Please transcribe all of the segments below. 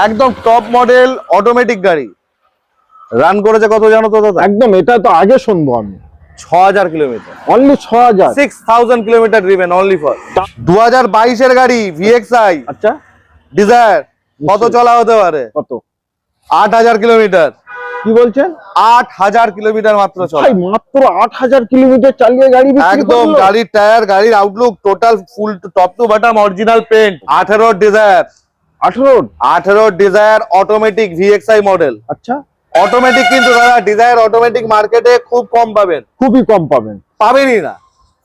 একদম top model automatic গাড়ি। Run করেছে কত জানো তো দাদা? একদম এটা তো আগে শুনব আমি। ছ হাজার কিলোমিটার। অনলি ছ হাজার six thousand kilometre driven only for দু হাজার বাইশের গাড়ি ভিএক্সআই আচ্ছা। ডিজায়ার কত চলা হতে পারে? কত? আট হাজার কিলোমিটার। কি বলছেন? আট হাজার কিলোমিটার মাত্র চলা। মাত্র আট হাজার কিলোমিটার চালিয়ে গাড়ি একদম গাড়ির টায়ার গাড়ির outlook total full top to bottom original paint আঠেরো ডিজায়ার আঠারো? আঠেরো ডিজায়ার অটোমেটিক ভিএক্সআই মডেল আচ্ছা। অটোমেটিক কিন্তু দাদা ডিজায়ার অটোমেটিক মার্কেটে খুব কম পাবেন। খুবই কম পাবেন। পাবেনই না।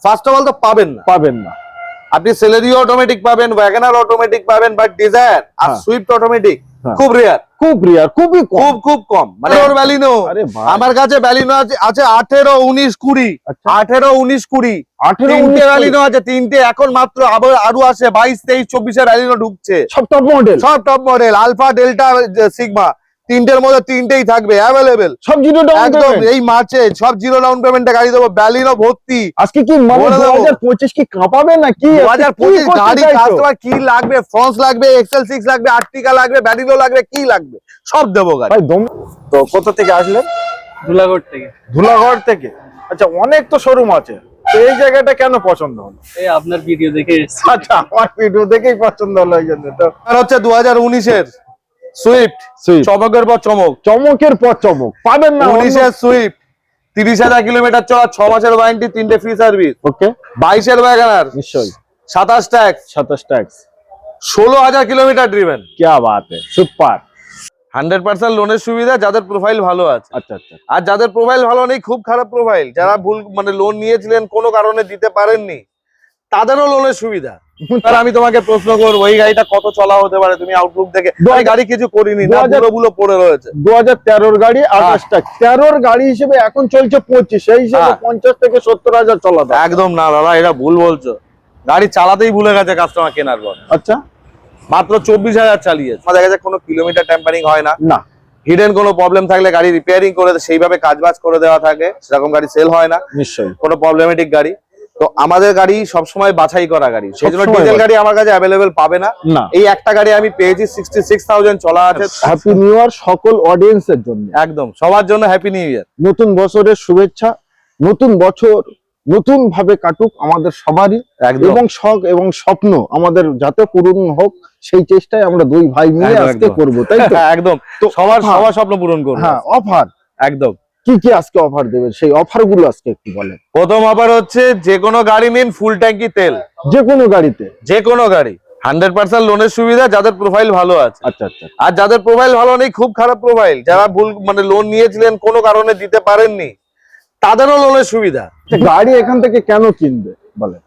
ফার্স্ট অফ অল তো পাবেন না। পাবেন না। আপনি স্যালারি অটোমেটিক পাবেন ওয়াগনার অটোমেটিক পাবেন বাট ডিজায়ার আর। সুইফট অটোমেটিক হ্যাঁ। খুব রেয়ার খুব রিয়ার খুবই খুব খুব কম। মানে ওর ব্যালিনো আমার কাছে ব্যালিনো আছে আছে আঠেরো উনিশ কুড়ি। আচ্ছা। আঠেরো উনিশ কুড়ি। আঠেরো তিনটে ভ্যালিনো আছে তিনটে। এখন মাত্র আবার আরও আসে বাইশ তেইশ চব্বিশে ভ্যালিনো ঢুকছে। সব টপ মডেল সব top model Alpha Delta Sigma তিনটের মধ্যে তিনটেই থাকবে অ্যাভেলেবেল সব জিরো ডাউন একদম এই মার্চে সব জিরো ডাউন পেমেন্টে গাড়ি দেবো ব্যালিনো ভর্তি। আজকে কি মানে পঁচিশ কি কাঁপাবে না কি হাজার পঁচিশ গাড়ি? কাস্টমার কি লাগবে? ফ্রন্স লাগবে এক্সেল সিক্স লাগবে আর্টিকা লাগবে ব্যালিনো লাগবে কি লাগবে? সব দেবো গাড়ি। তো কোথা থেকে আসলেন? ধুলাগড় থেকে। ধুলাগড় থেকে? আচ্ছা অনেক তো শোরুম আছে। তো এই জায়গাটা কেন পছন্দ হলো? এই আপনার ভিডিও দেখে আচ্ছা আমার ভিডিও দেখেই পছন্দ হলো এই জন্য। তো আর হচ্ছে দু হাজার উনিশের। সুইফট চমকের পর চমক। চমকের পর চমক। পাবেন না উনিশের সুইফট তিরিশ হাজার কিলোমিটার চলা ছ মাসের ওয়ারেন্টি তিনটে ফ্রি সার্ভিস ওকে। বাইশের ব্যাগানার নিশ্চয়ই। সাতাশ ট্যাক্স সাতাশ ট্যাক্স ষোলো হাজার কিলোমিটার ড্রিভেন ক্যা বাত সুপার। হান্ড্রেড পার্সেন্ট লোনের সুবিধা যাদের প্রোফাইল ভালো আছে। আচ্ছা আচ্ছা। আর যাদের প্রোফাইল ভালো নেই খুব খারাপ প্রোফাইল যারা ভুল মানে লোন নিয়েছিলেন কোনো কারণে দিতে পারেননি। তাদেরও লোনের সুবিধা। আমি তোমাকে প্রশ্ন করব এই গাড়িটা কত চলা হতে পারে? তুমি আউটলুক দেখে আমি গাড়ি কিছু করিনি বুলো পড়ে রয়েছে। দু হাজার তেরোর গাড়ি আঠাশ টাকা তেরোর গাড়ি হিসেবে এখন চলছে পঁচিশ সেই হিসেবে হ্যাঁ। পঞ্চাশ থেকে সত্তর হাজার চলা একদম না দাদা এটা ভুল বলছো। গাড়ি চালাতেই ভুলে গেছে কাস্টমার কেনার পর। আচ্ছা। মাত্র চব্বিশ হাজার চালিয়েছে। আমাদের কাছে কোনো কিলোমিটার টেম্পারিং হয় না। না। হিডেন কোনো প্রবলেম থাকলে গাড়ি রিপেয়ারিং করে সেইভাবে কাজবাজ করে দেওয়া থাকে। সেরকম গাড়ি সেল হয় না। নিশ্চয়ই। কোনো প্রবলেমেটিক গাড়ি। তো আমাদের গাড়ি সবসময় বাছাই করা গাড়ি। সেই জন্য ডিজেল গাড়ি আমার কাছে অ্যাভেলেবেল পাবে না। এই একটা গাড়ি আমি পেয়েছি সিক্সটি সিক্স থাউজেন্ড চলা আছে। হ্যাপি নিউ ইয়ার সকল অডিয়েন্সের জন্য। একদম সবার জন্য হ্যাপি নিউ ইয়ার নতুন বছরের শুভেচ্ছা নতুন বছর নতুন ভাবে কাটুক আমাদের সবারই। একদম। এবং শখ এবং স্বপ্ন আমাদের যাতে পূরণ হোক সেই চেষ্টাই আমরা দুই ভাই মিলে আজকে। করব তাই তো? একদম। তো সবার। সবার স্বপ্ন পূরণ করব। হ্যাঁ অফার একদম। কি কি আজকে অফার দেবেন? সেই অফারগুলো আজকে একটু বলেন। প্রথম অফার হচ্ছে যে কোনো গাড়ি নিন ফুল ট্যাঙ্কি তেল। যে কোনো গাড়িতে? যে কোনো গাড়ি। হান্ড্রেড পার্সেন্ট লোনের সুবিধা যাদের প্রোফাইল ভালো আছে। আচ্ছা আচ্ছা। আর যাদের প্রোফাইল ভালো নেই খুব খারাপ প্রোফাইল যারা ভুল মানে লোন নিয়েছিলেন কোনো কারণে দিতে পারেননি তাদেরও লোনের সুবিধা। আচ্ছা, গাড়ি এখান থেকে কেন কিনবে? বলেন।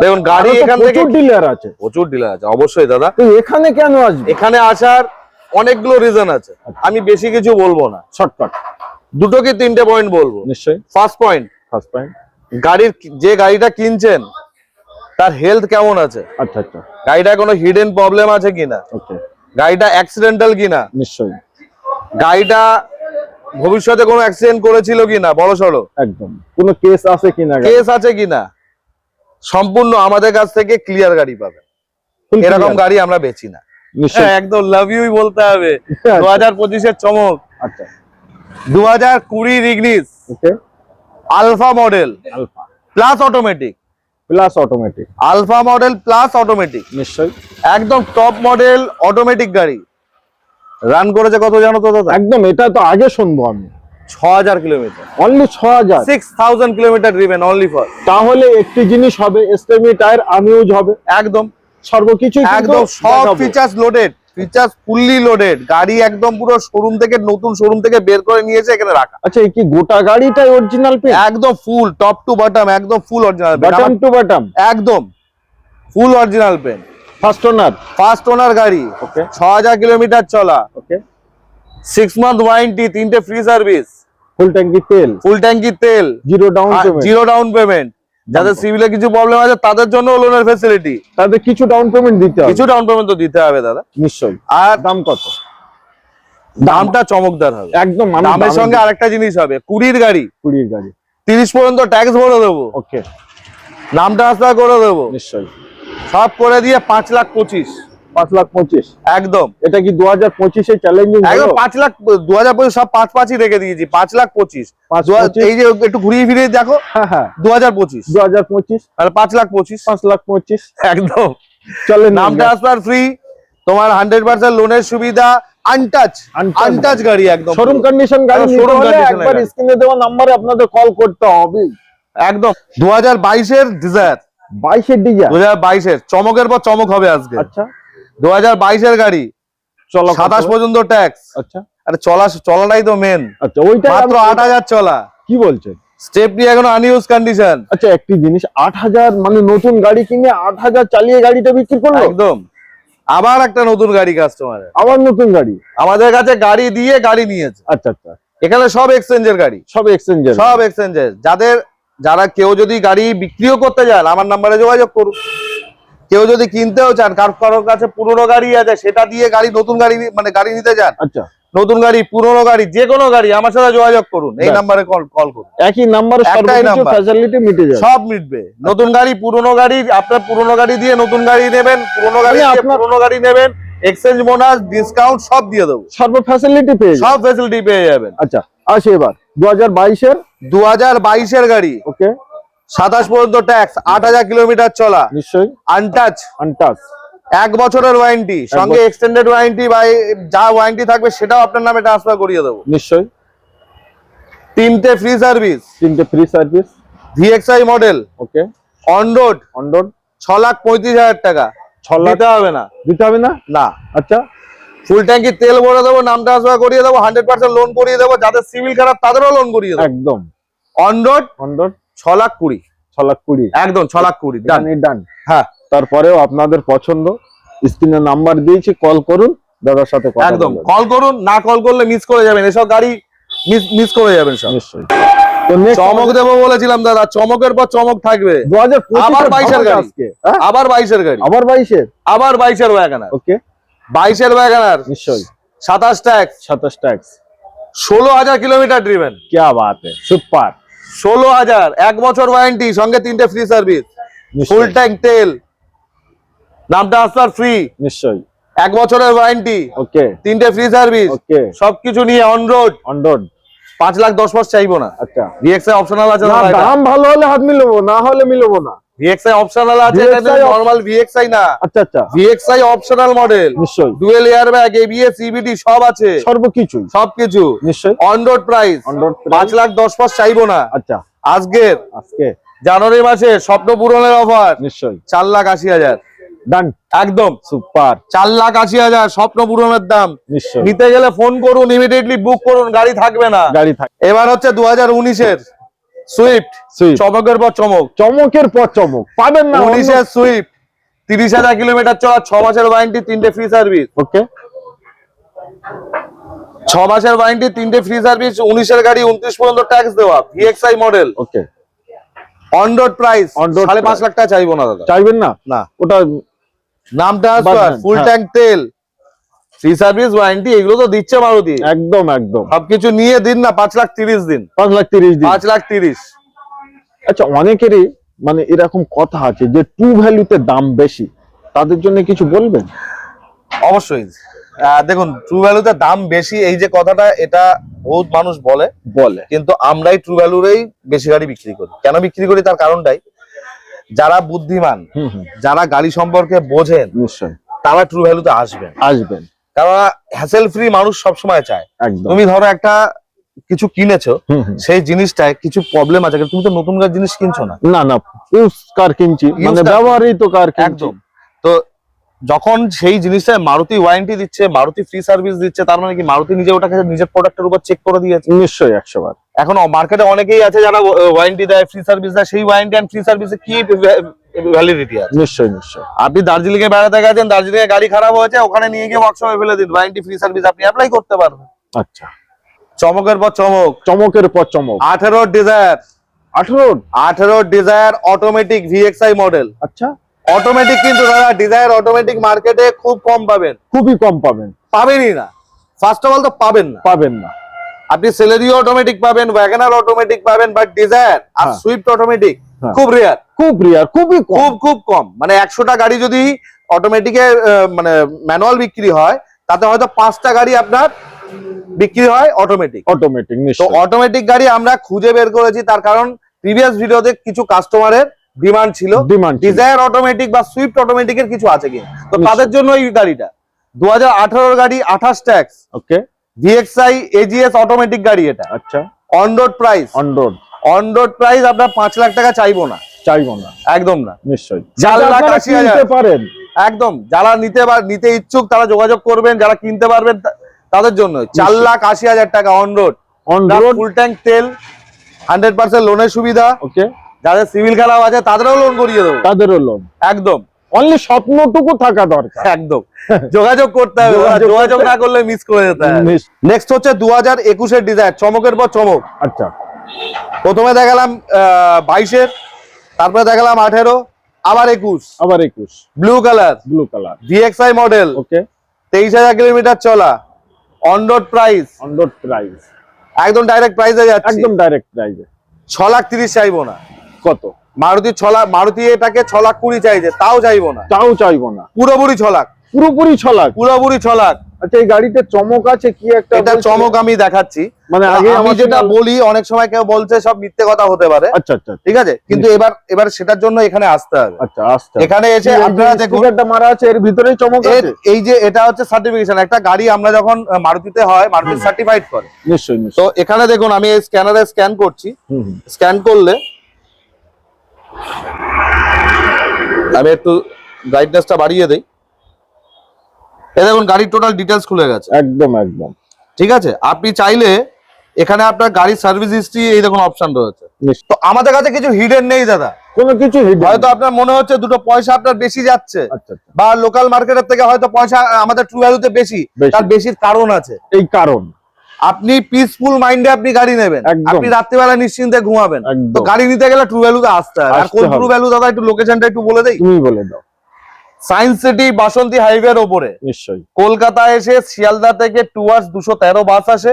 দেখুন গাড়ি এখান থেকে প্রচুর ডিলার আছে। প্রচুর ডিলার আছে অবশ্যই দাদা। এখানে কেন আসবে? এখানে আসার অনেকগুলো রিজন আছে। আমি বেশি কিছু বলব না। শর্টকাট দুটো কি তিনটে পয়েন্ট বলব? নিশ্চয়ই। ফার্স্ট পয়েন্ট ফার্স্ট পয়েন্ট গাড়ির যে গাড়িটা কিনছেন তার হেলথ কেমন আছে? আচ্ছা আচ্ছা। গাড়িটা কোনো হিডেন প্রবলেম আছে কিনা? ওকে গাড়িটা অ্যাক্সিডেন্টাল কিনা? নিশ্চয়ই। গাড়িটা ভবিষ্যতে কোনো অ্যাক্সিডেন্ট করেছিল কিনা? বড় সড়ো একদম। কোনো কেস আছে কিনা কেস আছে কিনা? সম্পূর্ণ আমাদের কাছ থেকে ক্লিয়ার গাড়ি পাবে। এরকম গাড়ি আমরা বেচি না। নিশ্চয়ই। হ্যাঁ, একদম লাভ ইউই বলতে হবে। দু হাজার পঁচিশের চমক। আচ্ছা। দু হাজার কুড়ি Ignis okay Alpha model Alpha plus automatic plus automatic Alpha model plus automatic নিশ্চয়ই। একদম টপ মডেল অটোমেটিক গাড়ি। রান করেছে কত জানো তো দাদা? একদম এটা তো আগে শুনব আমি। ছ হাজার কিলোমিটার। অনলি ছ হাজার six thousand kilometre driven only for তাহলে একটি জিনিস হবে এসটেমি টায়ার আমিউজ হবে। একদম। সর্বকিছু একদম সব features loaded features fully loaded গাড়ি একদম পুরো শোরুম থেকে নতুন শোরুম থেকে বের করে নিয়েছে এখানে রাখা। আচ্ছা কি গোটা গাড়িটাই অরিজিনাল পেন একদম ফুল টপ টু বটম একদম full original button to bottom একদম full original paint first owner first owner গাড়ি। ওকে ছ হাজার কিলোমিটার চলা। ওকে সিক্স মান্থ ওয়ারেন্টি তিনটে ফ্রি সার্ভিস ফুল ট্যাঙ্কি তেল? ফুল ট্যাঙ্কি তেল। Zero down payment zero down payment যাদের সিভিলে কিছু প্রবলেম আছে তাদের জন্য লোনের ফেসিলিটি তাদের কিছু ডাউন পেমেন্ট দিতে হবে। কিছু ডাউন পেমেন্ট তো দিতে হবে দাদা। নিশ্চয়ই। আর দাম কত? দামটা চমকদার হবে। একদম দামের সঙ্গে আরেকটা জিনিস হবে কুড়ির গাড়ি। কুড়ির গাড়ি। তিরিশ পর্যন্ত ট্যাক্স ভরে দেবো। ওকে নামটা আসলে করে দেবো। নিশ্চয়ই। সব করে দিয়ে পাঁচ লাখ পঁচিশ। পাঁচ লাখ পঁচিশ। একদম। এটা কি দু হাজার পঁচিশে চ্যালেঞ্জিং একদম পাঁচ লাখ দু হাজার পঁচিশ সব পাঁচ পাঁচই রেখে দিয়েছি পাঁচ লাখ পঁচিশ। এই যে একটু ঘুরিয়ে ফিরিয়ে দেখো হ্যাঁ হ্যাঁ। দু হাজার পঁচিশ। দু হাজার পঁচিশ। তাহলে পাঁচ লাখ পঁচিশ। পাঁচ লাখ পঁচিশ। একদম। চলে নাম ট্রান্সফার ফ্রি তোমার হান্ড্রেড পার্সেন্ট লোনের সুবিধা আনটাচ আনটাচ গাড়ি একদম। শোরুম কন্ডিশন গাড়ি একদম হলে একবার। স্ক্রিনে দেওয়া নাম্বারে আপনাদের কল করতে হবে। একদম। দু হাজার বাইশের ডিজায়ার বাইশের ডিজার দু হাজার বাইশের চমকের পর চমক হবে আজকে। আচ্ছা। দু হাজার বাইশের গাড়ি। চলো সাতাশ পর্যন্ত ট্যাক্স আচ্ছা। আরে চলা চলাটাই তো মেন আচ্ছা ওইটা মাত্র আট হাজার চলা। কি বলছেন স্টেপনি এখনও আনইউজ কন্ডিশন আচ্ছা একটি জিনিস আট হাজার মানে নতুন গাড়ি কিনে আট হাজার চালিয়ে গাড়িটা বিক্রি করল? একদম। আবার একটা নতুন গাড়ি কাস্টমারের আবার নতুন গাড়ি? আমাদের কাছে গাড়ি দিয়ে গাড়ি নিয়েছে। আচ্ছা আচ্ছা। এখানে সব এক্সচেঞ্জের গাড়ি। সব এক্সচেঞ্জের সব এক্সচেঞ্জের যাদের যারা কেউ যদি গাড়ি বিক্রিও করতে চান আমার নাম্বারে যোগাযোগ করুন। কেউ যদি কিনতেও চান কারোর কাছে পুরনো গাড়ি আছে সেটা দিয়ে গাড়ি নতুন গাড়ি মানে গাড়ি নিতে চান আচ্ছা। নতুন গাড়ি পুরনো গাড়ি যে কোনো গাড়ি আমার সাথে যোগাযোগ করুন এই। নাম্বারে কল কল করুন। একই নাম্বারে। ফ্যাসিলিটি মিটে যাবে। সব মিটবে। নতুন গাড়ি পুরনো গাড়ি আপনার পুরনো গাড়ি দিয়ে নতুন গাড়ি নেবেন পুরনো গাড়ি মানে দিয়ে পুরনো গাড়ি নেবেন এক্সচেঞ্জ বোনাস ডিসকাউন্ট সব দিয়ে দেবো। সর্ব ফ্যাসিলিটি পেয়ে সব ফ্যাসিলিটি পেয়ে যাবেন। আচ্ছা আসি এবার। দু হাজার বাইশের? দু হাজার বাইশের গাড়ি। ওকে সাতাশ পর্যন্ত ট্যাক্স আট হাজার কিলোমিটার চলা। নিশ্চয়ই। আনটাচ আনটাস এক বছরের ওয়ারেন্টি সঙ্গে এক্সটেন্ডেড ওয়ারেন্টি বা যা ওয়ারেন্টি থাকবে সেটাও আপনার নামে ট্রান্সফার করিয়ে দেবো। নিশ্চয়ই। তিনটে ফ্রি সার্ভিস তিনটে free service VXI model okay. On road on road ছ লাখ পঁয়ত্রিশ হাজার টাকা। ছ লাখ দিতে হবে না। দিতে হবে না? না। আচ্ছা। ফুল ট্যাঙ্কি তেল ভরে দেবো নাম ট্রান্সফার করিয়ে দেবো হান্ড্রেড পার্সেন্ট লোন করিয়ে দেবো যাদের সিভিল খারাপ তাদেরও লোন করিয়ে দেবো। একদম। অন রোড অন রোড ছ লাখ কুড়ি। ছ লাখ কুড়ি। একদম ছ লাখ কুড়ি ডান ডান হ্যাঁ। তারপরেও আপনাদের পছন্দ স্ক্রিনে নাম্বার দিয়েছি কল করুন দাদার সাথে একদম কল করুন না কল করলে মিস করে যাবেন এসব গাড়ি মিস করে যাবেন সব। নিশ্চয়ই। চমক দেবো বলেছিলাম দাদা চমকের পর চমক থাকবে। আবার বাইশের হ্যাঁ? আবার বাইশের গাড়ি। আবার বাইশের? আবার বাইশের ওকে বাইশের নিশ্চয়ই। সাতাশ ট্যাক্স সাতাশ ট্যাক্স ষোলো হাজার কিলোমিটার ড্রিভেন কে বাত সুপার। ষোলো হাজার এক বছর ওয়ারেন্টি সঙ্গে তিনটে ফ্রি সার্ভিস ফুল ট্যাঙ্ক তেল। নামটা আসার ফ্রি নিশ্চয়ই। এক বছরের ওয়ারেন্টি ওকে। তিনটে ফ্রি সার্ভিস ওকে। সবকিছু নিয়ে অন রোড অন রোড পাঁচ লাখ দশ মাস চাইব না। আচ্ছা। ভিএক্সআই অপশনাল আছে না দাম ভালো হলে হাত মিলবো না হলে মিলবো না। ভিএক্সআই অপশনাল আছে নরমাল ভিএক্সআই না। আচ্ছা আচ্ছা। ভিএক্সআই অপশনাল মডেল নিশ্চয়ই। Dual air bag ABS CBD সব আছে। সর্বকিছুই। সবকিছু। নিশ্চয়ই। On road price on road পাঁচ লাখ দশ মাস চাইব না। আচ্ছা। আজকের। আজকে। জানুয়ারি মাসে স্বপ্ন পূরণের অফার নিশ্চয়ই। চার লাখ আশি হাজার। ডান একদম। সুপার চার লাখ আশি হাজার স্বপ্ন পূরণের দাম। নিশ্চয়ই। নিতে গেলে ফোন করুন ইমিডিয়েটলি বুক করুন গাড়ি থাকবে না। গাড়ি থাকে এবার হচ্ছে দু হাজার উনিশের। সুইফট চমকের পর চমক। চমকের পর চমক। পাবেন না উনিশের সুইফট তিরিশ হাজার কিলোমিটার চলা ছ মাসের ওয়ারেন্টি তিনটে ফ্রি সার্ভিস ওকে ছ মাসের ওয়ারেন্টি তিনটে ফ্রি সার্ভিস উনিশের গাড়ি উনত্রিশ পর্যন্ত ট্যাক্স দেওয়া VXI model okay on road price সাড়ে পাঁচ লাখ টাকা চাইব না দাদা। চাইবেন না? না। ওটা নাম ট্রান্সফার বাদ দেন, ফুল। ট্যাঙ্ক তেল। ফ্রি সার্ভিস ওয়ারেন্টি এগুলো তো দিচ্ছে মারুতি। একদম একদম। সবকিছু নিয়ে দিন না পাঁচ লাখ তিরিশ দিন। পাঁচ লাখ তিরিশ দিন। পাঁচ লাখ তিরিশ। আচ্ছা অনেকেরই মানে এরকম কথা আছে যে টু ভ্যালুতে দাম বেশি। তাদের জন্য কিছু বলবেন? অবশ্যই। দেখুন ট্রু ভ্যালুতে দাম বেশি এই যে কথাটা এটা বহুত মানুষ বলে। বলে। কিন্তু আমরাই ট্রু ভ্যালুরেই বেশি গাড়ি বিক্রি করি। কেন বিক্রি করি? তার কারণটাই যারা বুদ্ধিমান যারা গাড়ি সম্পর্কে বোঝেন তারা ট্রু ভ্যালুতে আসবেন। আসবেন। কারণ হ্যাসেল ফ্রি মানুষ সবসময় চায়। তুমি ধরো একটা কিছু কিনেছো। সেই জিনিসটায় কিছু প্রবলেম আছে তুমি তো নতুন গাড়ি জিনিস কিনছো না। না না ইউজ কার কিনছি মানে car ব্যবহারিত কার একদম। তো যখন সেই জিনিসটায় মারুতি ওয়ারেন্টি দিচ্ছে মারুতি ফ্রি সার্ভিস দিচ্ছে তার মানে কি মারুতি নিজে ওটাকে নিজের প্রোডাক্টের উপর চেক করে দিয়েছে? নিশ্চয়ই একশো বার এখন মার্কেটে অনেকেই আছে যারা ওয়ারেন্টি দেয় ফ্রি সার্ভিস দেয় সেই ওয়ারেন্টি অ্যান্ড ফ্রি সার্ভিসে কি ভ্যালিডিটি আছে নিশ্চয়ই নিশ্চয়ই। আপনি দার্জিলিং এ বেড়াতে গেছেন দার্জিলিং এ গাড়ি খারাপ হয়েছে ওখানে নিয়ে গিয়ে ওয়ার্কশপে ফেলে দিন। ওয়ারেন্টি ফ্রি সার্ভিস আপনি অ্যাপ্লাই করতে পারবেন। আচ্ছা। চমকের পর চমক। চমকের পর চমক। আঠেরো ডিজায়ার আঠারো? আঠেরো ডিজায়ার অটোমেটিক ভিএক্সআই মডেল আচ্ছা। অটোমেটিক কিন্তু দাদা ডিজায়ার অটোমেটিক মার্কেটে খুব কম পাবেন। খুবই কম পাবেন। পাবেনই না। ফার্স্ট অফ অল তো পাবেন না। পাবেন না। আপনি স্যালারি অটোমেটিক পাবেন ওয়াগনার অটোমেটিক পাবেন বাট ডিজায়ার আর হ্যাঁ। সুইফট অটোমেটিক হ্যাঁ। খুব রেয়ার খুব রিয়ার খুবই খুব খুব কম। মানে একশোটা গাড়ি যদি অটোমেটিকে মানে ম্যানুয়াল বিক্রি হয় তাতে হয়তো পাঁচটা গাড়ি আপনার বিক্রি হয় অটোমেটিক অটোমেটিক তো অটোমেটিক গাড়ি আমরা খুঁজে বের করেছি তার কারণ প্রিভিয়াস ভিডিওতে কিছু কাস্টমারের ডিমান্ড ছিল। ডিমান্ড ডিজায়ার অটোমেটিক বা সুইফট অটোমেটিক এর কিছু আছে কিনা তো তাদের জন্য এই গাড়িটা। দু হাজার গাড়ি আঠাশ tax okay VXI AGS automatic গাড়ি এটা। আচ্ছা। On road price on road on road price আপনার পাঁচ লাখ টাকা চাইব না। চাইব না। একদম না। নিশ্চয়ই। চার লাখ আশি হাজার। কিনতে পারেন। একদম। যারা নিতে নিতে ইচ্ছুক তারা যোগাযোগ করবেন। যারা কিনতে পারবেন তাদের জন্য। চার লাখ আশি হাজার টাকা on road on road full tank তেল হান্ড্রেড পার্সেন্ট লোনের সুবিধা। ওকে যাদের সিভিল খেলাও আছে তাদেরও লোন করিয়ে দেবো। তাদেরও লোন একদম। অনলি স্বপ্নটুকু থাকা দরকার। একদম। যোগাযোগ করতে হবে যোগাযোগ না করলে মিস করে যেতে নেক্সট হচ্ছে দু হাজার একুশের ডিজাইন চমকের পর চমক। আচ্ছা। প্রথমে দেখালাম বাইশের তারপরে দেখালাম আঠেরো আবার একুশ। আবার একুশ। Blue colour blue colour VXI model okay তেইশ হাজার কিলোমিটার চলা। On road price on road price একদম ডাইরেক্ট প্রাইসে যাচ্ছে। একদম ডাইরেক্ট প্রাইসে ছ লাখ তিরিশ চাইব না। কত? মারুতি ছ লাখ মারুতি এটাকে ছ লাখ কুড়ি চাইছে তাও চাইব না। তাও চাইব না। পুরোপুরি ছ লাখ। পুরোপুরি ছ লাখ? পুরোপুরি ছ লাখ। আচ্ছা এই গাড়িতে চমক আছে কি একটা এটা চমক আমি দেখাচ্ছি। মানে আগে আমি যেটা বলি অনেক সময় কেউ বলছে সব মিথ্যে কথা হতে পারে। আচ্ছা আচ্ছা ঠিক আছে? কিন্তু এবার এবার সেটার জন্য এখানে আসতে হবে। আচ্ছা আসতে এখানে এসে আপনারা দেখুন। একটা মারা আছে এর ভিতরেই চমক আছে? এই যে এটা হচ্ছে সার্টিফিকেশন একটা গাড়ি আমরা যখন মারুতিতে হয় মারুতি সার্টিফাইড করে। নিশ্চয়ই তো এখানে দেখুন আমি এই স্ক্যানারে স্ক্যান করছি। স্ক্যান করলে আমি একটু ব্রাইটনেসটা বাড়িয়ে দেই। এ দেখুন গাড়ির টোটাল ডিটেলস খুলে গেছে। একদম একদম। ঠিক আছে? আপনি চাইলে এখানে আপনার গাড়ির সার্ভিস হিস্ট্রি এই দেখুন অপশন রয়েছে। তো আমাদের কাছে কিছু হিডেন নেই দাদা। কোনো কিছু হয়তো আপনার মনে হচ্ছে দুটো পয়সা আপনার বেশি যাচ্ছে আচ্ছা আচ্ছা। বা লোকাল মার্কেটের থেকে হয়তো পয়সা আমাদের ট্রু ভ্যালুতে বেশি বেশি। তার বেশির কারণ আছে। এই কারণ। আপনি পিসফুল মাইন্ডে আপনি গাড়ি নেবেন। আপনি রাত্রিবেলা নিশ্চিন্তে ঘুমাবেন। তো গাড়ি নিতে গেলে ট্রু ভ্যালুতে আসতে হবে আর কোন ট্রু ভ্যালু দাদা একটু লোকেশনটা একটু বলে দেই? তুমি বলে দাও। সায়েন্স সিটি বাসন্তী হাইওয়ের ওপরে। নিশ্চয়ই। কলকাতা এসে শিয়ালদা থেকে টুয়ার্স দুশো তেরো বাস আসে।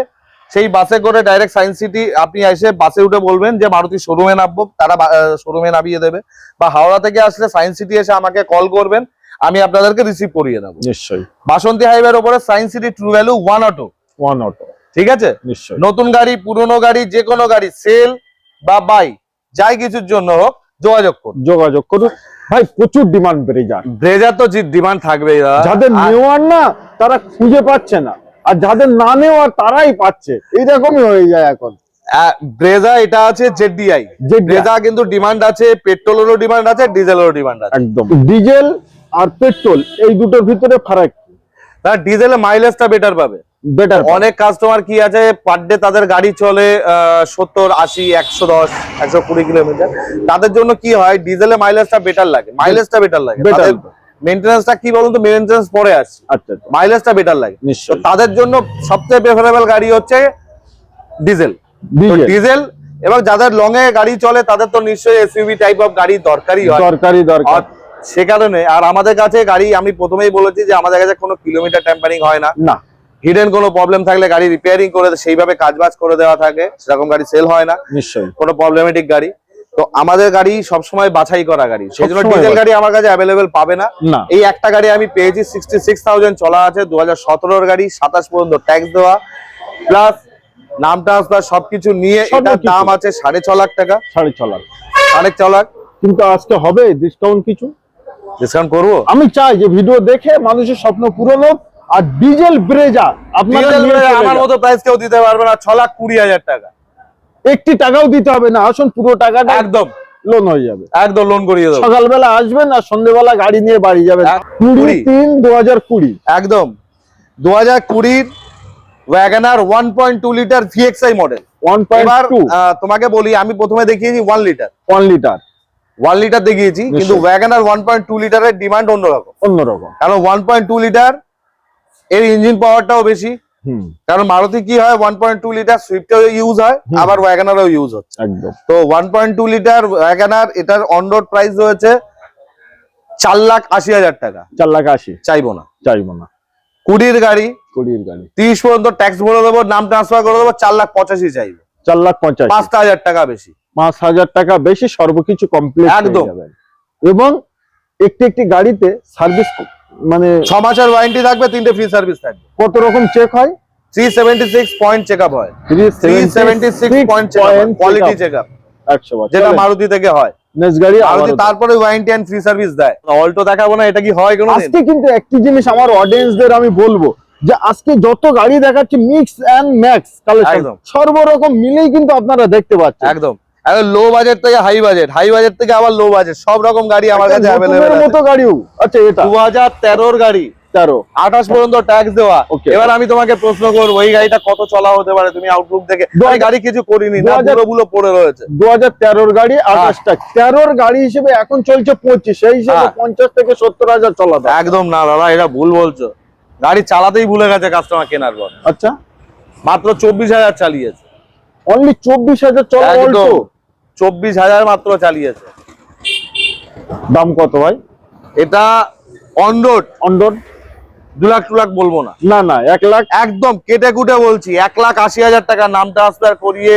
সেই বাসে করে ডাইরেক্ট সায়েন্স সিটি আপনি এসে বাসে উঠে বলবেন যে মারুতি শোরুমে নামবো। তারা শোরুমে নামিয়ে দেবে। বা হাওড়া থেকে আসলে সায়েন্স সিটি এসে আমাকে কল করবেন। আমি আপনাদেরকে রিসিভ করিয়ে দেবো। নিশ্চয়ই। বাসন্তী হাইওয়ের ওপরে Science City True Value one auto one auto ঠিক আছে? নতুন গাড়ি পুরনো গাড়ি যে কোনো গাড়ি সেল বা বাই যাই কিছুর জন্য হোক যোগাযোগ করুন। যোগাযোগ করুন। ভাই প্রচুর ডিমান্ড বেড়ে যায়। ব্রেজার তো ডিমান্ড থাকবেই দাদা। যাদের নেওয়ার না তারা খুঁজে পাচ্ছে না। আর যাদের না নেওয়ার তারাই পাচ্ছে। এইরকমই হয়ে যায় এখন। ব্রেজা এটা আছে জেডিআই ব্রেজা কিন্তু ডিমান্ড আছে পেট্রোলেরও ডিমান্ড আছে ডিজেলেরও ডিমান্ড আছে। একদম। ডিজেল আর পেট্রোল এই দুটোর ভিতরে ফারাক ডিজেলে মাইলেজটা বেটার পাবে। বেটার অনেক কাস্টমার কি আছে পার ডে তাদের গাড়ি চলে সত্তর আশি একশো দশ একশো কুড়ি কিলোমিটার তাদের জন্য কি হয় ডিজেলে মাইলেজটা বেটার লাগে। মাইলেজটা বেটার লাগে। তাদের মেনটেন্যান্সটা কি বলুন তো মেনটেন্যান্স পরে আসছে আচ্ছা আচ্ছা। মাইলেজটা বেটার লাগে। তাদের জন্য সবচেয়ে প্রেফারেবল গাড়ি হচ্ছে ডিজেল ডিজেল এবং যাদের লং এ গাড়ি চলে তাদের তো নিশ্চয়ই এসইউভি টাইপ অফ গাড়ি দরকারই হয়। দরকারি। সে কারণে আর আমাদের কাছে গাড়ি আমি প্রথমেই বলেছি যে আমাদের কাছে কোনো কিলোমিটার টেম্পারিং হয় না। না। হিডেন কোনো প্রবলেম থাকলে গাড়ি রিপেয়ারিং করে সেইভাবে কাজবাজ করে দেওয়া থাকে সেরকম গাড়ি সেল হয় না। নিশ্চয়ই। কোনো প্রবলেমেটিক গাড়ি। তো আমাদের গাড়ি সবসময় বাছাই করা গাড়ি। সেই জন্য ডিজেল গাড়ি আমার কাছে অ্যাভেলেবেল পাবে না। এই একটা গাড়ি আমি পেয়েছি সিক্সটি সিক্স থাউজেন্ড চলা আছে দু হাজার সতেরোর গাড়ি সাতাশ পর্যন্ত ট্যাক্স দেওয়া। প্লাস নাম ট্রান্সফার সবকিছু নিয়ে এটার দাম আছে সাড়ে ছ লাখ টাকা। সাড়ে ছ লাখ। সাড়ে ছ লাখ। কিন্তু আজকে হবে ডিসকাউন্ট কিছু? ডিসকাউন্ট করব? আমি চাই যে ভিডিও দেখে মানুষের স্বপ্ন পূরণ হোক আর ডিজেল ব্রেজা আপনারা আমার মতো প্রাইস কেউ দিতে পারবে না ছ লাখ কুড়ি হাজার টাকা। একটি টাকাও দিতে হবে না আসুন পুরো টাকাটা একদম। লোন হয়ে যাবে। একদম লোন করিয়ে দেবো। সকালবেলা আসবেন আর সন্ধ্যেবেলা গাড়ি নিয়ে বাড়ি যাবেন। কুড়ি। তিন দু হাজার কুড়ি। একদম। দু হাজার কুড়ির WagonR one point two litre VXI model one point তোমাকে বলি আমি প্রথমে দেখিয়েছি one litre one litre one litre দেখিয়েছি কিন্তু। ওয়াগানার ওয়ান পয়েন্ট টু লিটারের ডিমান্ড অন্যরকম। অন্যরকম। কারণ ওয়ান পয়েন্ট টু লিটার এর ইঞ্জিন পাওয়ারটাও বেশি। হুম। কারণ মারুতি কি হয়? ওয়ান পয়েন্ট টু লিটার সুইফটেও ইউজ হয় আবার ওয়াগানারও ইউজ হচ্ছে। একদম। তো one point two litre WagonR এটার অন রোড প্রাইস রয়েছে চার লাখ আশি হাজার টাকা। চার লাখ আশি। চাইব না। চাইব না। কুড়ির গাড়ি কুড়ির গাড়ি। তিরিশ পর্যন্ত ট্যাক্স ভরে দেবো নাম ট্রান্সফার করে দেবো চার লাখ পঁচাশি চাইব। চার লাখ পঞ্চাশ পাঁচ হাজার টাকা বেশি। পাঁচ হাজার টাকা বেশি সর্বকিছু কমপ্লিট একদম। এবং একটি একটি গাড়িতে সার্ভিস মানে ছ মাসের ওয়ারেন্টি থাকবে তিনটে ফ্রি সার্ভিস থাকবে। কত রকম চেক হয়? Three seventy six point check up হয় three seventy six point check up quality যেটা মারুতি থেকে হয়। নেক্সট গাড়ি মারুতি তারপরে ওয়ারেন্টি এন্ড ফ্রি সার্ভিস দেয়। অল্টো দেখাবো না এটা কি হয় কোনো আজকে কিন্তু একটি জিনিস আমার অডিয়েন্সদের আমি বলব যে আজকে যত গাড়ি দেখাচ্ছে মিক্স এন্ড ম্যাক্স কালেকশন। সর্বরকম মিলেই কিন্তু আপনারা দেখতে পাচ্ছেন। একদম। লো বাজেট থেকে হাই বাজেট হাই বাজেট থেকে আবার লো বাজেট সব রকম গাড়ি আমার কাছে একটা মতো গাড়িও। আচ্ছা এটা? দু হাজার তেরোর গাড়ি। তেরো। আঠাশ পর্যন্ত ট্যাক্স দেওয়া। এবার আমি তোমাকে প্রশ্ন করব এই গাড়িটা কত চলা হতে পারে তুমি আউটলুক দেখে? আমি গাড়ি কিছু করিনি না হাজার- পুরো গুলো পড়ে রয়েছে। দু হাজার তেরোর গাড়ি হ্যাঁ। আঠাশটা তেরোর গাড়ি হিসেবে এখন চলছে পঁচিশ সেই হিসেবে হ্যাঁ। পঞ্চাশ থেকে সত্তর হাজার চলা দাম। একদম না দাদা এটা ভুল বলছো। গাড়ি চালাতেই ভুলে গেছে কাস্টমার কেনার পর। আচ্ছা। মাত্র চব্বিশ হাজার চালিয়েছে। অনলি চব্বিশ হাজার অল্টো চব্বিশ হাজার মাত্র চালিয়েছে। দাম কত ভাই? এটা দু লাখ টু লাখ বলব না। না না এক লাখ? একদম কেটে কুটে বলছি এক লাখ আশি হাজার টাকা নাম ট্রান্সফার করিয়ে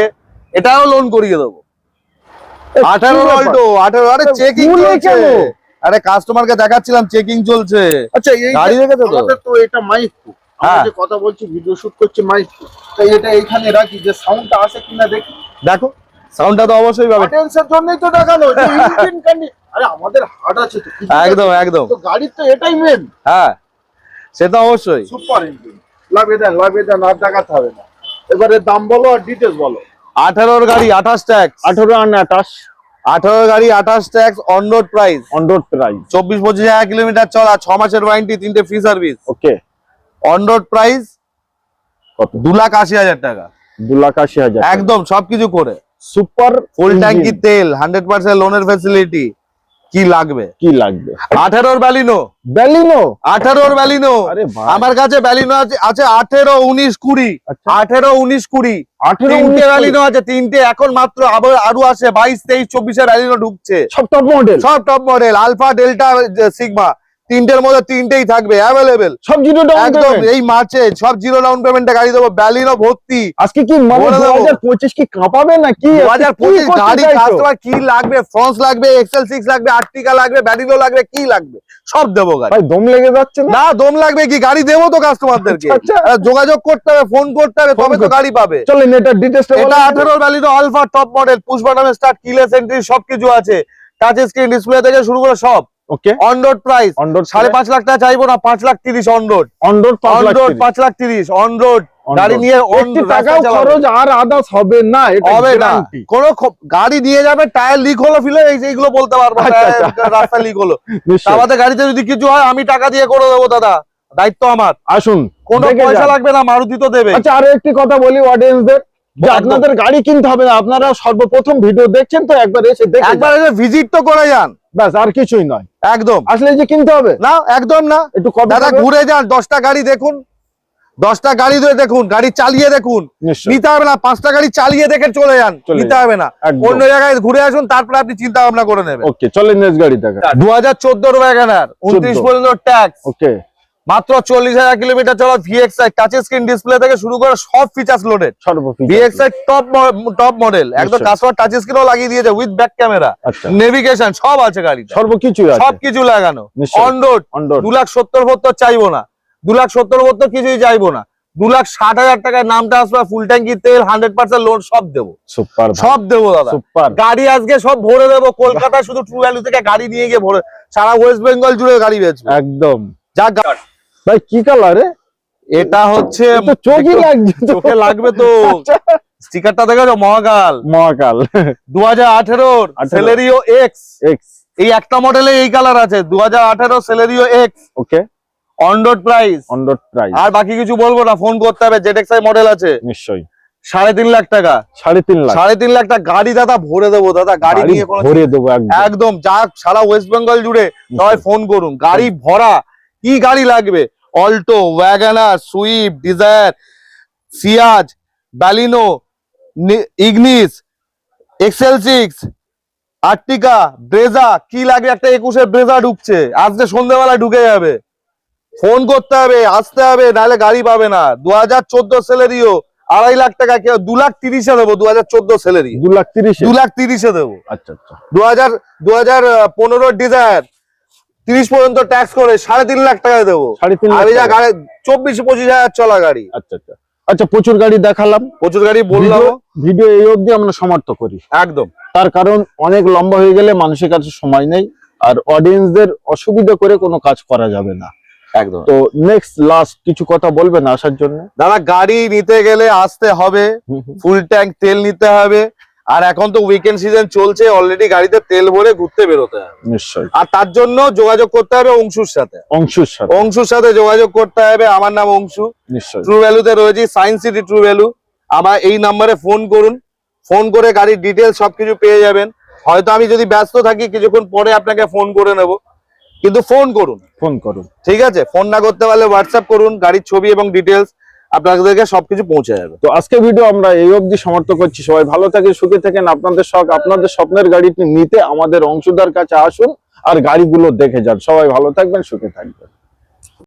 এটাও লোন করিয়ে দেবো। আঠারো? অল্টো আঠারো আরে চেকিং চলছে। আরে কাস্টমারকে দেখাচ্ছিলাম চেকিং চলছে। আচ্ছা এই গাড়ি দেখেছ তো? তো এটা মাইক। যে কথা বলছি ভিডিও শুট করছি মাইক তাই এটা এইখানে রাখি যে সাউন্ডটা আসে কিনা দেখি। দেখো সাউন্ডটা তো অবশ্যই পাবে। অডিয়েন্সের জন্যই তো দেখানো যে ইঞ্জিন কান্ডি আরে আমাদের হাট আছে তো একদম একদম। তো গাড়ির তো এটাই মেন হ্যাঁ সেটা অবশ্যই। সুপার ইঞ্জিন লাগিয়ে দেন লাগিয়ে দেন আর দেখাতে হবে না। এবারে দাম বলো আর ডিটেলস বলো। আঠারোর গাড়ি আঠাশ ট্যাক্স আঠারো আর আঠাশ। আঠারো গাড়ি আঠাশ tax on road price on road price চব্বিশ পঁচিশ হাজার কিলোমিটার চলা ছ মাসের ওয়ারেন্টি তিনটে free service okay on road price কত? দু লাখ আশি হাজার টাকা। দু লাখ আশি হাজার একদম সবকিছু করে। সুপার ফুল ট্যাঙ্কি তেল হান্ড্রেড পার্সেন্ট লোনের ফেসিলিটি কি লাগবে? কি লাগবে? আঠারোর ব্যালিনো ব্যালিনো আঠারোর ব্যালিনো আরে আমার কাছে ব্যালিনো আছে আছে আঠেরো উনিশ কুড়ি। আচ্ছা। আঠেরো উনিশ কুড়ি। আঠেরো তিনটে ব্যালিনো আছে তিনটে। এখন মাত্র আবার আরও আসে বাইশ তেইশ চব্বিশে ব্যালিনো ঢুকছে। সব টপ মডেল সব top model Alpha Delta Sigma তিনটের মধ্যে তিনটেই থাকবে অ্যাভেলেবেল সব জিরো ডাউন একদম এই মার্চে সব জিরো ডাউন পেমেন্টে গাড়ি দেবো ব্যালিনো ভর্তি। আজকে কি মানে পঁচিশ কি কাঁপাবে না কি? দু হাজার পঁচিশ কি করতে গাড়ি কাস্টমার কি লাগবে? ফ্রন্স লাগবে এক্সেল সিক্স লাগবে আর্টিকা লাগবে ব্যারিনো লাগবে কি লাগবে? সব দেবো গাড়ি। ভাই দম লেগে যাচ্ছে না? না দম লাগবে কি? গাড়ি দেবো তো কাস্টমারদেরকে আচ্ছা, আচ্ছা। যোগাযোগ করতে হবে ফোন করতে হবে তবে তো গাড়ি পাবে। চলেন এটা ডিটেলসটা এটা আঠেরো ভ্যালিডো Alpha top model push button start keyless entry সবকিছু আছে। টাচ স্ক্রিন ডিসপ্লে থেকে শুরু করে সব। Okay on road price on road সাড়ে পাঁচ লাখ টাকা চাইব না পাঁচ লাখ তিরিশ অন রোড অন রোড পাঁচ অন লাখ রোড তিরিশ। পাঁচ লাখ তিরিশ অন রোড গাড়ি নিয়ে on একটি রাস্তায় টাকাও খরচ আর আদার্স হবে না হবে না। guarantee। গাড়ি নিয়ে যাবে টায়ার লিক হলো ফিলে এইগুলো বলতে পারব আচ্ছা, আচ্ছা। রাস্তা লিক হলো। আমাদের গাড়িতে যদি কিছু হয় আমি টাকা দিয়ে করে দেবো দাদা। দায়িত্ব আমার। আসুন কোনো পয়সা লাগবে না মারুতি তো দেবে আচ্ছা আরও একটি কথা বলি অডিয়েন্সদের যে আপনাদের গাড়ি কিনতে হবে না আপনারা সর্বপ্রথম ভিডিও দেখছেন তো একবার এসে দেখে একবার এসে ভিজিট তো করে যান। ব্যাস আর কিছুই নয়। একদম। আসলে যে কিনতে হবে। না একদম না। একটু দাদা ঘুরে যান দশটা গাড়ি দেখুন। দশটা গাড়ি ধরে দেখুন গাড়ি চালিয়ে দেখুন। নিতে হবে না পাঁচটা গাড়ি চালিয়ে দেখে চলে যান নিতে হবে না। অন্য জায়গায় ঘুরে আসুন তারপরে আপনি চিন্তা ভাবনা করে নেবেন। ওকে চলেন গাড়ি দেখা দু হাজার চোদ্দ। ওয়াগানার উনত্রিশ পর্যন্ত ট্যাক্স ওকে। মাত্র চল্লিশ হাজার কিলোমিটার চলা ভিএক্সআই টাচ স্ক্রিন ডিসপ্লে থেকে শুরু করে সব features loaded VXI top top model একদম। কাস্টমার টাচ স্ক্রিনও লাগিয়ে দিয়েছে উইথ ব্যাক ক্যামেরা নেভিগেশন সব আছে গাড়ি সর্বকিছুই আছে। সবকিছু লাগানো। অন রোড দু লাখ সত্তর সত্তর চাইব না। দু লাখ সত্তর সত্তর কিছুই চাইব না। দু লাখ ষাট হাজার টাকায় নাম ট্রান্সফার ফুল ট্যাঙ্কি তেল হান্ড্রেড পার্সেন্ট লোন সব দেবো। সব দেবো দাদা। গাড়ি আজকে সব ভরে দেবো। কলকাতায় শুধু ট্রু ভ্যালু থেকে গাড়ি নিয়ে গিয়ে ভরে সারা ওয়েস্ট বেঙ্গল জুড়ে গাড়ি বেচবো। একদম। যা গা- ভাই কি কালার এটা হচ্ছে তো চোখই লাগছে চোখে লাগবে তো। স্টিকারটা দেখেছ মহাকাল। মহাকাল। দু হাজার আঠেরোর 18 সেলেরিও এক্স এক্স এই একটা মডেলে এই কালার আছে দু হাজার আঠেরো Celerio X okay on price on price আর বাকি কিছু বলব না ফোন করতে হবে জেড এক্স মডেল আছে। নিশ্চয়ই। সাড়ে তিন লাখ টাকা। সাড়ে তিন লাখ। সাড়ে তিন লাখ টাকা গাড়ি দাদা ভরে দেবো দাদা গাড়ি নিয়ে ভরে দেবো একদম। একদম যা সারা ওয়েস্ট বেঙ্গল জুড়ে সবাই ফোন করুন গাড়ি ভরা কি গাড়ি লাগবে? Alto WagonR Swift Dzire Ciaz Baleno Ignis XL six Ertiga Brezza কি লাগবে একটা একুশের ব্রেজা ঢুকছে। আজকে সন্ধ্যেবেলা ঢুকে যাবে। ফোন করতে হবে আসতে হবে নাহলে গাড়ি পাবে না। দু হাজার চোদ্দ স্যালারিও আড়াই লাখ টাকা কেউ দু লাখ তিরিশে দেবো দু হাজার চোদ্দ স্যালারি। দু লাখ তিরিশ? দু লাখ তিরিশে দেবো। আচ্ছা আচ্ছা। দু হাজার দু হাজার পনেরো ডিজায়ার তিরিশ পর্যন্ত ট্যাক্স করে সাড়ে তিন লাখ টাকা দেবো। সাড়ে তিন লাখ গাড়ি চব্বিশ পঁচিশ হাজার চলা গাড়ি। আচ্ছা আচ্ছা। আচ্ছা প্রচুর গাড়ি দেখালাম। প্রচুর গাড়ি বললাম। ভিডিও- ভিডিও এই অবধি আমরা সমাপ্ত করি। একদম। তার কারণ অনেক লম্বা হয়ে গেলে মানুষের কাছে সময় নেই আর অডিয়েন্সদের অসুবিধা করে কোনো কাজ করা যাবে না। একদম। তো নেক্সট লাস্ট কিছু কথা বলবেন আসার জন্য? দাদা গাড়ি নিতে গেলে আসতে হবে। ফুল ট্যাঙ্ক তেল নিতে হবে। আর এখন তো উইকেন্ড সিজন চলছে অলরেডি গাড়িতে তেল ভরে ঘুরতে বেরোতে হবে। নিশ্চয়ই। আর তার জন্য যোগাযোগ করতে হবে অংশুর সাথে। অংশুর সাথে। অংশুর সাথে যোগাযোগ করতে হবে আমার নাম অংশু। নিশ্চয়ই। ট্রু ভ্যালুতে রয়েছি সায়েন্স সিটি ট্রু ভ্যালু আমার এই নাম্বারে ফোন করুন। ফোন করে গাড়ির ডিটেলস সবকিছু পেয়ে যাবেন। হয়তো আমি যদি ব্যস্ত থাকি কিছুক্ষণ পরে আপনাকে ফোন করে নেব। কিন্তু ফোন করুন। ফোন করুন। ঠিক আছে? ফোন না করতে পারলে হোয়াটসঅ্যাপ করুন গাড়ির ছবি এবং ডিটেলস আপনাদেরকে সবকিছু পৌঁছে যাবে। তো আজকে ভিডিও আমরা এই অবধি সমাপ্ত করছি। সবাই ভালো থাকেন, সুখে থাকেন। আপনাদের শখ, আপনাদের স্বপ্নের গাড়িটি নিতে আমাদের অংশীদার কাছে আসুন আর গাড়িগুলো দেখে যান। সবাই ভালো থাকবেন, সুখে থাকবেন।